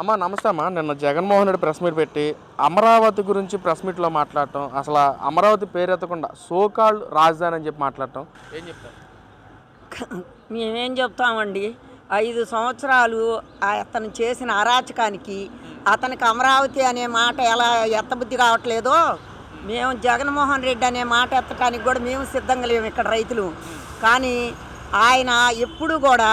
అమ్మా నమస్తే అమ్మా. నిన్న జగన్మోహన్ రెడ్డి ప్రెస్ మీట్ పెట్టి అమరావతి గురించి ప్రెస్ మీట్లో మాట్లాడటం అసలు అమరావతి పేరు ఎత్తకుండా సోకాల్డ్ రాజధాని అని చెప్పి మాట్లాడటం. ఏం చెప్తారు? మేమేం చెప్తామండి? ఐదు సంవత్సరాలు అతను చేసిన అరాచకానికి అతనికి అమరావతి అనే మాట ఎలా ఎత్తబుద్ధి కావట్లేదో మేము. జగన్మోహన్ రెడ్డి అనే మాట ఎత్తడానికి కూడా మేము సిద్ధంగా లేము ఇక్కడ రైతులు. కానీ ఆయన ఎప్పుడు కూడా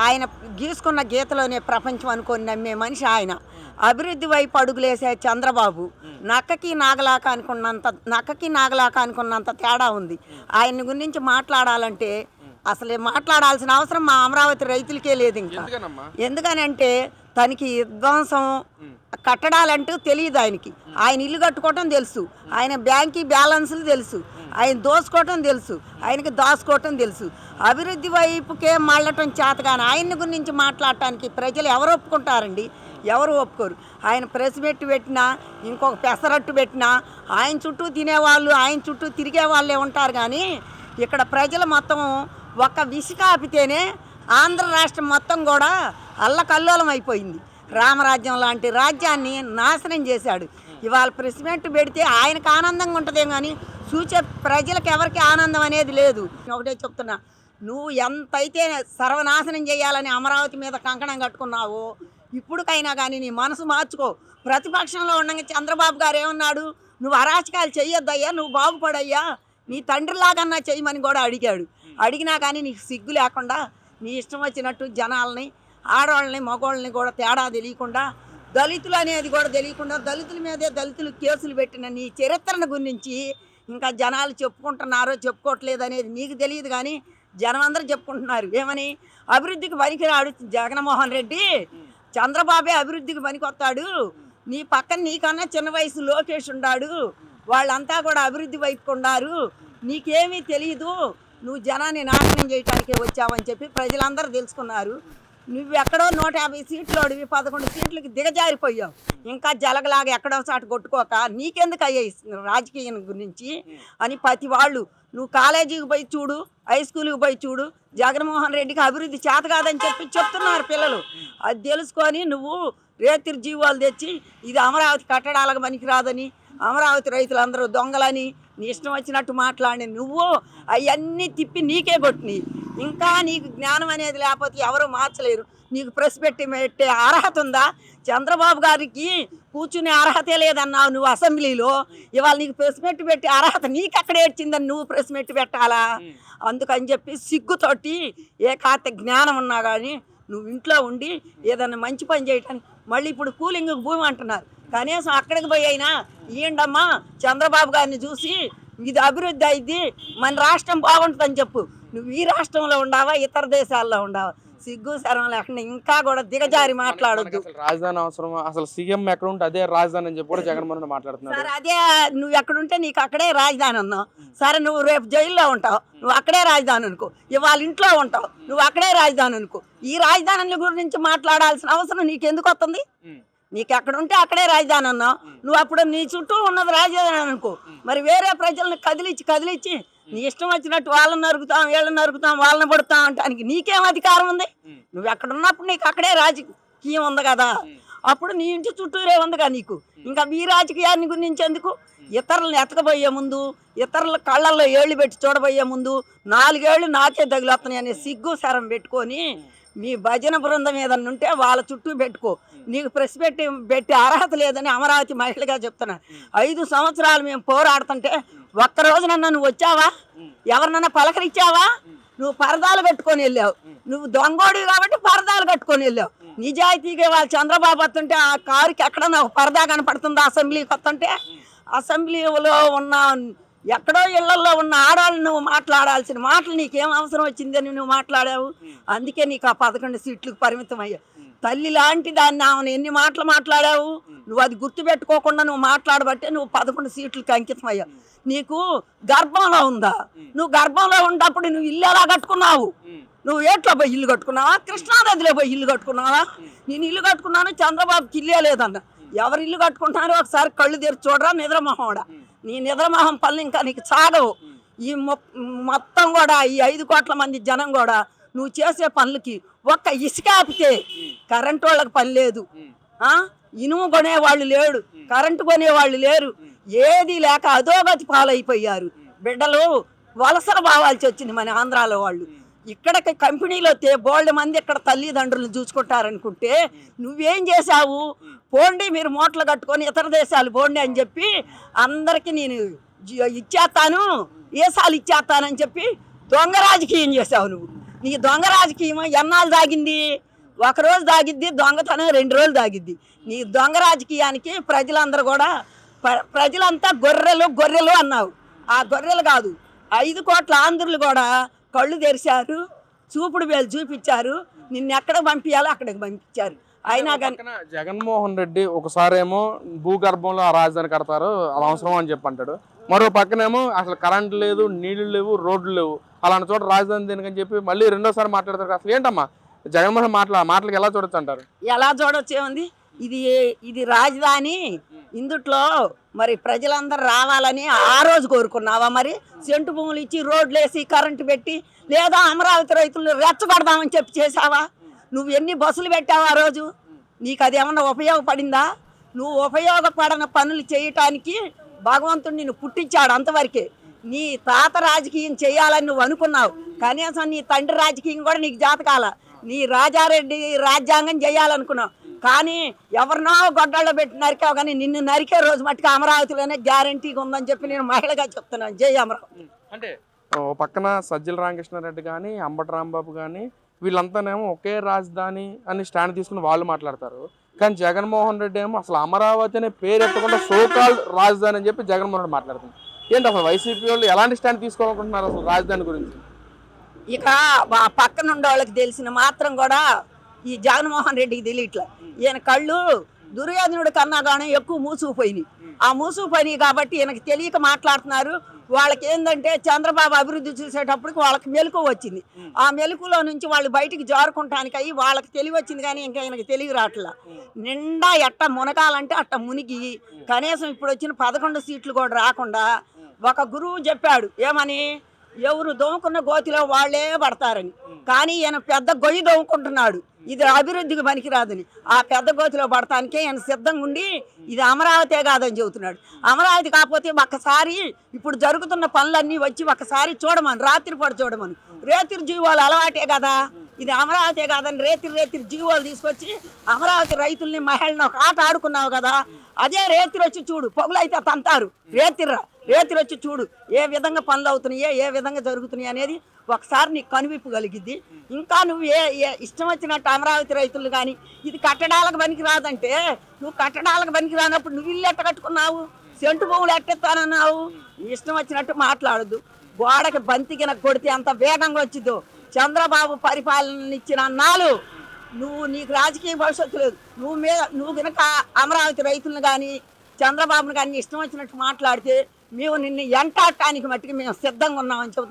ఆయన గీసుకున్న గీతలోనే ప్రపంచం అనుకొని నమ్మే మనిషి ఆయన. అభివృద్ధి వైపు అడుగులేసే చంద్రబాబు. నక్కకి నాగలాక అనుకున్నంత నక్కకి నాగలాక అనుకున్నంత తేడా ఉంది. ఆయన గురించి మాట్లాడాలంటే అసలు మాట్లాడాల్సిన అవసరం మా అమరావతి రైతులకే లేదు ఇంకా. ఎందుకనంటే తనకి విధ్వంసం కట్టడాలంటూ తెలియదు ఆయనకి. ఆయన ఇల్లు కట్టుకోవటం తెలుసు. ఆయన బ్యాంకీ బ్యాలెన్స్లు తెలుసు. ఆయన దోసుకోవటం తెలుసు ఆయనకి దాచుకోవటం తెలుసు. అభివృద్ధి వైపుకే మళ్ళటం చేత కానీ ఆయన గురించి మాట్లాడటానికి ప్రజలు ఎవరు ఒప్పుకుంటారండి? ఎవరు ఒప్పుకోరు. ఆయన ప్రెస్ మెట్టు పెట్టినా ఇంకొక పెసరట్టు పెట్టినా ఆయన చుట్టూ తినేవాళ్ళు ఆయన చుట్టూ తిరిగే వాళ్ళే ఉంటారు కానీ ఇక్కడ ప్రజలు మొత్తం ఒక్క విసిక ఆపితేనే ఆంధ్ర రాష్ట్రం మొత్తం కూడా అల్లకల్లోలం అయిపోయింది. రామరాజ్యం లాంటి రాజ్యాన్ని నాశనం చేశాడు. ఇవాళ ప్రెసిడెంట్ పెడితే ఆయనకు ఆనందంగా ఉంటుందేమో కానీ చూసే ప్రజలకు ఎవరికి ఆనందం అనేది లేదు. ఒకటే చెప్తున్నా నువ్వు ఎంతైతే సర్వనాశనం చేయాలని అమరావతి మీద కంకణం కట్టుకున్నావో ఇప్పుడుకైనా కానీ నీ మనసు మార్చుకో. ప్రతిపక్షంలో ఉండగా చంద్రబాబు గారు ఏమన్నాడు నువ్వు అరాచకాలు చెయ్యొద్దయ్యా నువ్వు బాగుపడయ్యా నీ తండ్రిలాగన్నా చేయమని కూడా అడిగాడు. అడిగినా కానీ నీకు సిగ్గు లేకుండా నీ ఇష్టం వచ్చినట్టు జనాల్ని ఆడవాళ్ళని మగవాళ్ళని కూడా తేడా తెలియకుండా దళితులు అనేది కూడా తెలియకుండా దళితుల మీదే దళితులు కేసులు పెట్టిన నీ చరిత్రను గురించి ఇంకా జనాలు చెప్పుకుంటున్నారో చెప్పుకోవట్లేదు అనేది నీకు తెలియదు కానీ జనం అందరూ చెప్పుకుంటున్నారు. ఏమని? అభివృద్ధికి పనికిరాడు జగన్మోహన్ రెడ్డి. చంద్రబాబే అభివృద్ధికి పనికొస్తాడు. నీ పక్కన నీకన్నా చిన్న వయసు లోకేష్ ఉన్నాడు వాళ్ళంతా కూడా అభివృద్ధి వైపు ఉన్నారు నీకేమీ తెలియదు నువ్వు జనాన్ని నాశనం చేయటానికే వచ్చావని చెప్పి ప్రజలందరూ తెలుసుకున్నారు. నువ్వు ఎక్కడో నూట యాభై సీట్లు అడివి పదకొండు సీట్లకి దిగజారిపోయావు. ఇంకా జలగలాగా ఎక్కడో చాటు కొట్టుకోక నీకెందుకు అయ్యాయి రాజకీయం గురించి అని ప్రతి వాళ్ళు నువ్వు కాలేజీకి పోయి చూడు హై స్కూల్కి పోయి చూడు జగన్మోహన్ రెడ్డికి అభివృద్ధి చేత కాదని చెప్పి చెప్తున్నారు పిల్లలు. అది తెలుసుకొని నువ్వు రేతిరి జీవాలు తెచ్చి ఇది అమరావతి కట్టడాలకు పనికిరాదని అమరావతి రైతులందరూ దొంగలని నీ ఇష్టం వచ్చినట్టు మాట్లాడి నువ్వు అవన్నీ తిప్పి నీకే కొట్టినాయి ఇంకా నీకు జ్ఞానం అనేది లేకపోతే ఎవరు మార్చలేరు. నీకు ప్రెస్ పెట్టి పెట్టే అర్హత ఉందా? చంద్రబాబు గారికి కూర్చునే అర్హతే లేదన్నావు నువ్వు అసెంబ్లీలో. ఇవాళ నీకు ప్రెస్ పెట్టి పెట్టే అర్హత నీకు అక్కడ ఏడ్చిందని నువ్వు ప్రెస్ పెట్టి పెట్టాలా? అందుకని చెప్పి సిగ్గుతోటి ఏ కాత జ్ఞానం ఉన్నా కానీ నువ్వు ఇంట్లో ఉండి ఏదైనా మంచి పని చేయటానికి మళ్ళీ ఇప్పుడు కూలింగ్ భూమి అంటున్నారు కనీసం అక్కడికి పోయి అయినా ఈయండమ్మా చంద్రబాబు గారిని చూసి ఇది అభివృద్ధి అయింది. మన రాష్ట్రం బాగుంటుందని చెప్పు. నువ్వు ఈ రాష్ట్రంలో ఉండావా ఇతర దేశాల్లో ఉండావా? సిగ్గు శరం లేకుండా ఇంకా కూడా దిగజారి మాట్లాడొద్దు. రాజధాని అవసరం అసలు సీఎం ఎక్కడ ఉంటే అదే రాజధాని అని చెప్పి కూడా జగన్మోహన్ సరే అదే నువ్వు ఎక్కడుంటే నీకు అక్కడే రాజధాని అన్నావు. సరే నువ్వు రేపు జైల్లో ఉంటావు. నువ్వు అక్కడే రాజధాని అనుకో. ఇవాళ ఇంట్లో ఉంటావు. నువ్వు అక్కడే రాజధాని అనుకో. ఈ రాజధానుల గురించి మాట్లాడాల్సిన అవసరం నీకు ఎందుకు వస్తుంది. నీకు ఎక్కడ ఉంటే అక్కడే రాజధాని అన్నావు. నువ్వు అప్పుడు నీ చుట్టూ ఉన్నది రాజధాని అనుకో. మరి వేరే ప్రజల్ని కదిలిచ్చి కదిలిచ్చి నీ ఇష్టం వచ్చినట్టు వాళ్ళని నరుకుతాం వీళ్ళని నరుకుతాం వాళ్ళని పడుతాం అంటానికి నీకేం అధికారం ఉంది? నువ్వు ఎక్కడ ఉన్నప్పుడు నీకు అక్కడే రాజకీయం ఉంది కదా. అప్పుడు నీ ఇంటి చుట్టూరే ఉందిగా నీకు. ఇంకా ఈ రాజకీయాన్ని గురించి ఎందుకు? ఇతరులను ఎతకబోయే ముందు ఇతరుల కళ్ళల్లో ఏళ్ళు పెట్టి చూడబోయే ముందు నాలుగేళ్ళు నాకే తగులుతున్నాయి అనే సిగ్గు శరం పెట్టుకొని మీ భజన బృందం ఏదన్నా ఉంటే వాళ్ళ చుట్టూ పెట్టుకో. నీకు ప్రెస్ పెట్టి పెట్టే అర్హత లేదని అమరావతి మహిళగా చెప్తున్నా. ఐదు సంవత్సరాలు మేము పోరాడుతుంటే ఒక్క రోజునన్నా నువ్వు వచ్చావా? ఎవరినన్నా పలకరించావా? నువ్వు పరదాలు కట్టుకొని వెళ్ళావు. నువ్వు దొంగోడివి కాబట్టి పరదాలు కట్టుకొని వెళ్ళావు. నిజాయితీగా వాళ్ళు చంద్రబాబు వస్తుంటే ఆ కారుకి ఎక్కడన్నా ఒక పరదా కనపడుతుందా అసెంబ్లీకి వస్తుంటే? అసెంబ్లీలో ఉన్న ఎక్కడో ఇళ్ళలో ఉన్న ఆడవాళ్ళు నువ్వు మాట్లాడాల్సిన మాటలు నీకేం అవసరం వచ్చిందని నువ్వు మాట్లాడావు. అందుకే నీకు ఆ పదకొండు సీట్లకు పరిమితం అయ్యావు తల్లి లాంటి దాన్ని ఆమెను ఎన్ని మాటలు మాట్లాడావు? నువ్వు అది గుర్తుపెట్టుకోకుండా నువ్వు మాట్లాడబట్టే నువ్వు పదకొండు సీట్లకు అంకితం అయ్యావు నీకు గర్భంలో ఉందా? నువ్వు గర్భంలో ఉన్నప్పుడు నువ్వు ఇల్లు ఎలా కట్టుకున్నావు? నువ్వు ఏట్లో పోయి ఇల్లు కట్టుకున్నావా? కృష్ణానదిలో పోయి ఇల్లు కట్టుకున్నావా? నేను ఇల్లు కట్టుకున్నాను చంద్రబాబుకి ఇల్లే లేదన్న ఎవరు ఇల్లు కట్టుకుంటున్నారో ఒకసారి కళ్ళు తెరిచి చూడరా నిద్రమోహండా నీ నిద్రమోహం పనులు ఇంకా నీకు చాగవు ఈ మొత్తం కూడా ఈ ఐదు కోట్ల మంది జనం కూడా నువ్వు చేసే పనులకి ఒక్క ఇసుక ఆపితే కరెంట్ వాళ్ళకి పని లేదు? ఇనుము కొనేవాళ్ళు లేడు కరెంటు కొనేవాళ్ళు లేరు. ఏది లేక అధోగతి పాలైపోయారు. బిడ్డలు వలసలు బావాల్సి వచ్చింది మన ఆంధ్రాలో వాళ్ళు. ఇక్కడికి కంపెనీలో వస్తే బోల్డ్ మంది ఇక్కడ తల్లిదండ్రులు చూసుకుంటారనుకుంటే నువ్వేం చేశావు? పోండి మీరు మూటలు కట్టుకొని ఇతర దేశాలు పోండి అని చెప్పి అందరికీ నేను జి- ఇచ్చేస్తాను ఏసాలు ఇచ్చేస్తానని చెప్పి దొంగ రాజకీయం చేసావు నువ్వు. నీ దొంగ రాజకీయం ఎన్నాళ్ళు దాగింది? ఒక రోజు దాగిద్ది దొంగతనం రెండు రోజులు దాగిద్ది. నీ దొంగ రాజకీయానికి ప్రజలందరూ కూడా ప్ర- ప్రజలంతా గొర్రెలు గొర్రెలు అన్నావు. ఆ గొర్రెలు కాదు ఐదు కోట్ల ఆంధ్రులు కూడా కళ్ళు తెరిచారు చూపుడు వేలు చూపించారు నిన్ను ఎక్కడ పంపించాలో అక్కడికి పంపించారు. అయినా కానీ జగన్మోహన్ రెడ్డి ఒకసారేమో భూగర్భంలో ఆ రాజధాని కడతారు అది అవసరం అని చెప్పి అంటాడు మరో పక్కనేమో అసలు కరెంట్ లేదు నీళ్ళు లేవు రోడ్లు లేవు. అలాంటి చోట రాజధాని దేనికని చెప్పి మళ్ళీ రెండోసారి మాట్లాడతారు. అసలు ఏంటమ్మా? జగన్మోహన్ మాటల మాటలకు ఎలా చూడొచ్చు అంటారు? ఎలా చూడొచ్చేముంది ఇది ఇది రాజధాని ఇందుట్లో మరి ప్రజలందరూ రావాలని ఆ రోజు కోరుకున్నావా మరి? సెంటు భూములు ఇచ్చి రోడ్లు వేసి కరెంటు పెట్టి లేదా అమరావతి రైతులు రెచ్చగొడదామని చెప్పి చేసావా నువ్వు ఎన్ని బస్సులు పెట్టావా ఆ రోజు? నీకు అది ఏమన్నా ఉపయోగపడిందా? నువ్వు ఉపయోగపడని పనులు చేయటానికి భగవంతుడు నిన్ను పుట్టించాడు అంతవరకే. నీ తాత రాజకీయం చేయాలని నువ్వు అనుకున్నావు. కనీసం నీ తండ్రి రాజకీయం కూడా నీకు జాతకాల. నీ రాజారెడ్డి రాజ్యాంగం చేయాలనుకున్నావు. కానీ ఎవరినో గొడ్డల్లో పెట్టి నరికావు కానీ నిన్ను నరికే రోజు మట్టుకు అమరావతిలోనే గ్యారంటీగా ఉందని చెప్పి నేను మహిళగా చెప్తున్నాను. జై అమరావతి. అంటే ఓ పక్కన సజ్జల రామకృష్ణారెడ్డి కానీ అంబటి రాంబాబు కానీ వీళ్ళంతానేమో ఒకే రాజధాని అని స్టాండ్ తీసుకుని వాళ్ళు మాట్లాడతారు. కానీ జగన్మోహన్ రెడ్డి ఏమో అసలు అమరావతి అనే పేరు ఎత్తకుండా సోకాల్ రాజధాని అని చెప్పి జగన్మోహన్ రెడ్డి మాట్లాడుతుంది ఏంటి అసలు వైసీపీ వాళ్ళు ఎలాంటి స్టాండ్ తీసుకోవాలనుకుంటున్నారు అసలు రాజధాని గురించి? ఇక ఆ పక్కన ఉండే వాళ్ళకి తెలిసిన మాత్రం కూడా ఈ జగన్మోహన్ రెడ్డికి తెలియట్లే ఈయన కళ్ళు దుర్యోధనుడు కన్నా కానీ ఎక్కువ మూసుకుపోయినాయి. ఆ మూసుకుపోయినాయి కాబట్టి ఈయనకి తెలియక మాట్లాడుతున్నారు. వాళ్ళకి ఏంటంటే చంద్రబాబు అభివృద్ధి చూసేటప్పటికి వాళ్ళకి మెలకు వచ్చింది. ఆ మెలకులో నుంచి వాళ్ళు బయటికి జారుకుంటానికి అయ్యి వాళ్ళకి తెలివి వచ్చింది కానీ ఇంకా ఆయనకి తెలివి రావట్లా. నిండా ఎట్ట మునగాలంటే అట్ట మునిగి కనీసం ఇప్పుడు వచ్చిన పదకొండు సీట్లు కూడా రాకుండా ఒక గురువు చెప్పాడు ఏమని? ఎవరు దోముకున్న గోతిలో వాళ్ళే పడతారని. కానీ ఈయన పెద్ద గొయ్యి దోముకుంటున్నాడు. ఇది అభివృద్ధికి పనికిరాదని. ఆ పెద్ద గోతిలో పడటానికే ఆయన సిద్ధంగా ఉండి ఇది అమరావతే కాదని చెబుతున్నాడు. అమరావతి కాకపోతే ఒక్కసారి ఇప్పుడు జరుగుతున్న పనులన్నీ వచ్చి ఒక్కసారి చూడమని రాత్రిపూట చూడమని. రేతిరి జీవాలు అలవాటే కదా. ఇది అమరావతి కాదని రేతిరి రేతిరి జీవాలు తీసుకొచ్చి అమరావతి రైతుల్ని మహిళను ఒక ఆట ఆడుకున్నావు కదా. అదే రేతిరి వచ్చి చూడు పొగలైతే తంతారు. రేతిర్రా. రేతులు వచ్చి చూడు ఏ విధంగా పనులు అవుతున్నాయో ఏ విధంగా జరుగుతున్నాయి అనేది ఒకసారి నీకు కనువిప్పు కలిగిద్ది. ఇంకా నువ్వు ఏ ఏ ఇష్టం వచ్చినట్టు అమరావతి రైతులు కానీ ఇది కట్టడాలకు పనికి రాదంటే నువ్వు కట్టడాలకు పనికి రానప్పుడు నువ్వు ఇల్లు ఎట్ట కట్టుకున్నావు? సెంటు భూములు ఎట్టెత్తానన్నావు ఇష్టం వచ్చినట్టు మాట్లాడద్దు. గోడకి బంతికిన కొడితే అంత వేగంగా వచ్చిద్దు. చంద్రబాబు పరిపాలన ఇచ్చిన అన్నాలు నువ్వు నీకు రాజకీయ భవిష్యత్తు లేదు. నువ్వు మీద నువ్వు కనుక అమరావతి రైతులను కానీ చంద్రబాబును కానీ ఇష్టం వచ్చినట్టు మాట్లాడితే మేము నిన్ను ఎంటాడటానికి మట్టికి మేము సిద్ధంగా ఉన్నామని చెబుతున్నాం